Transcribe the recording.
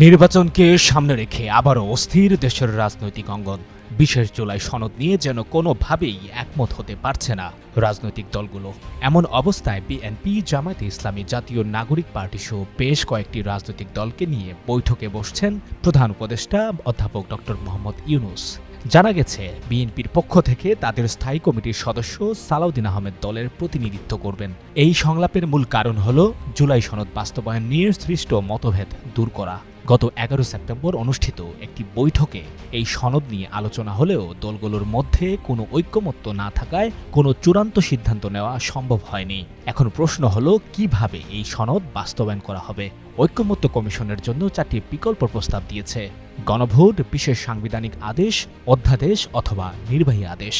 নির্বাচনকে সামনে রেখে আবারও অস্থির দেশের রাজনৈতিক অঙ্গন। বিশেষ জুলাই সনদ নিয়ে যেন কোনোভাবেই একমত হতে পারছে না রাজনৈতিক দলগুলো। এমন অবস্থায় বিএনপি, জামায়াতে ইসলামী জাতীয় নাগরিক পার্টি সহ বেশ কয়েকটি রাজনৈতিক দলকে নিয়ে বৈঠকে বসছেন প্রধান উপদেষ্টা অধ্যাপক ডক্টর মোহাম্মদ ইউনুস। জানা গেছে, বিএনপির পক্ষ থেকে তাদের স্থায়ী কমিটির সদস্য সালাউদ্দিন আহমেদ দলের প্রতিনিধিত্ব করবেন। এই সংলাপের মূল কারণ হল, জুলাই সনদ বাস্তবায়ন নিয়ে সৃষ্ট মতভেদ দূর করা। গত এগারো সেপ্টেম্বর অনুষ্ঠিত একটি বৈঠকে এই সনদ নিয়ে আলোচনা হলেও দলগুলোর মধ্যে কোনো ঐক্যমত্য না থাকায় কোনো চূড়ান্ত সিদ্ধান্ত নেওয়া সম্ভব হয়নি। এখন প্রশ্ন হলো, কীভাবে এই সনদ বাস্তবায়ন করা হবে? ঐক্যমত্য কমিশনের জন্য চারটি বিকল্প প্রস্তাব দিয়েছে। গণভোট, বিশেষ সাংবিধানিক আদেশ, অধ্যাদেশ অথবা নির্বাহী আদেশ।